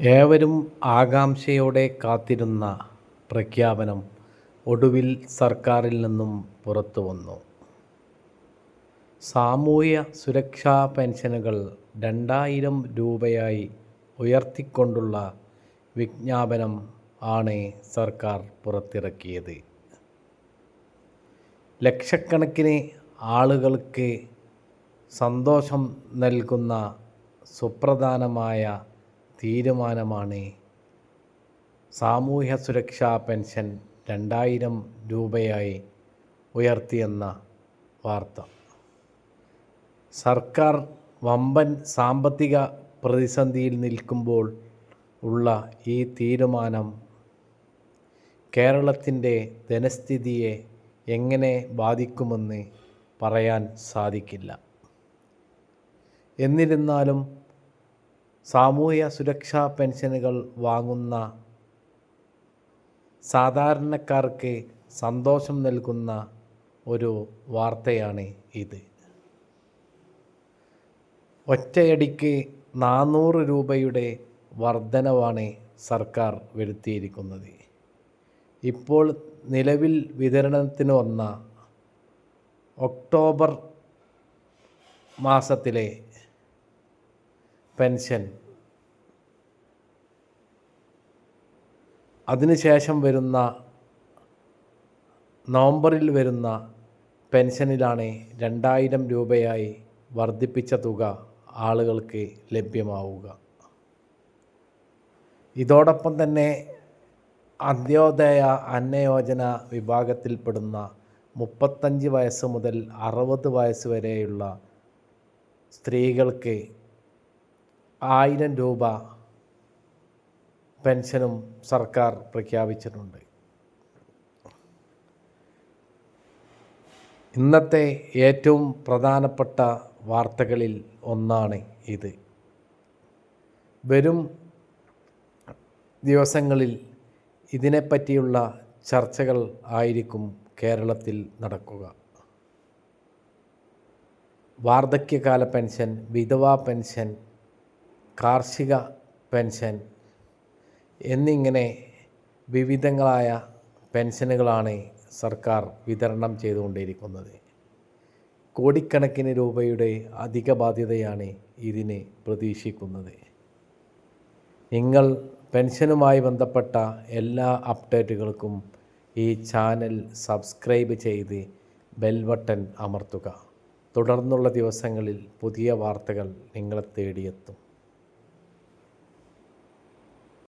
ഏവരും ആകാംക്ഷയോടെ കാത്തിരുന്ന പ്രഖ്യാപനം ഒടുവിൽ സർക്കാരിൽ നിന്നും പുറത്തു വന്നു. സാമൂഹ്യ സുരക്ഷാ പെൻഷനുകൾ രണ്ടായിരം രൂപയായി ഉയർത്തിക്കൊണ്ടുള്ള വിജ്ഞാപനം ആണ് സർക്കാർ പുറത്തിറക്കിയത്. ലക്ഷക്കണക്കിന് ആളുകൾക്ക് സന്തോഷം നൽകുന്ന സുപ്രധാനമായ തീരുമാനമാണ്. സാമൂഹ്യ സുരക്ഷാ പെൻഷൻ രണ്ടായിരം രൂപയായി ഉയർത്തിയെന്ന വാർത്ത. സർക്കാർ വമ്പൻ സാമ്പത്തിക പ്രതിസന്ധിയിൽ നിൽക്കുമ്പോൾ ഉള്ള ഈ തീരുമാനം കേരളത്തിന്റെ ധനസ്ഥിതിയെ എങ്ങനെ ബാധിക്കുമെന്ന് പറയാൻ സാധിക്കില്ല. എന്നിരുന്നാലും സാമൂഹ്യ സുരക്ഷാ പെൻഷനുകൾ വാങ്ങുന്ന സാധാരണക്കാർക്ക് സന്തോഷം നൽകുന്ന ഒരു വാർത്തയാണ് ഇത്. ഒറ്റയടിക്ക് നാനൂറ് രൂപയുടെ വർധനവാണ് സർക്കാർ വരുത്തിയിരിക്കുന്നത്. ഇപ്പോൾ നിലവിൽ വിതരണത്തിന് വന്ന ഒക്ടോബർ മാസത്തിലെ പെൻഷൻ. അതിനുശേഷം വരുന്ന നവംബറിൽ വരുന്ന പെൻഷനിലാണ് രണ്ടായിരം രൂപയായി വർദ്ധിപ്പിച്ച തുക ആളുകൾക്ക് ലഭ്യമാവുക. ഇതോടൊപ്പം തന്നെ അന്ത്യോദയ അന്നയോജന വിഭാഗത്തിൽപ്പെടുന്ന മുപ്പത്തഞ്ച് വയസ്സ് മുതൽ അറുപത് വയസ്സ് വരെയുള്ള സ്ത്രീകൾക്ക് ആയിരം രൂപ പെൻഷനും സർക്കാർ പ്രഖ്യാപിച്ചിട്ടുണ്ട്. ഇന്നത്തെ ഏറ്റവും പ്രധാനപ്പെട്ട വാർത്തകളിൽ ഒന്നാണ് ഇത്. വരും ദിവസങ്ങളിൽ ഇതിനെപ്പറ്റിയുള്ള ചർച്ചകൾ ആയിരിക്കും കേരളത്തിൽ നടക്കുക. വാർദ്ധക്യകാല പെൻഷൻ വിധവാ പെൻഷൻ കാർഷിക പെൻഷൻ എന്നിങ്ങനെ വിവിധങ്ങളായ പെൻഷനുകളാണ് സർക്കാർ വിതരണം ചെയ്തുകൊണ്ടിരിക്കുന്നത് കോടിക്കണക്കിന് രൂപയുടെ അധിക ബാധ്യതയാണ് ഇതിന് പ്രതീക്ഷിക്കുന്നത്. നിങ്ങൾ പെൻഷനുമായി ബന്ധപ്പെട്ട എല്ലാ അപ്ഡേറ്റുകൾക്കും ഈ ചാനൽ സബ്സ്ക്രൈബ് ചെയ്ത് ബെൽ ബട്ടൺ അമർത്തുക. തുടർന്നുള്ള ദിവസങ്ങളിൽ പുതിയ വാർത്തകൾ നിങ്ങളെ തേടിയെത്തും.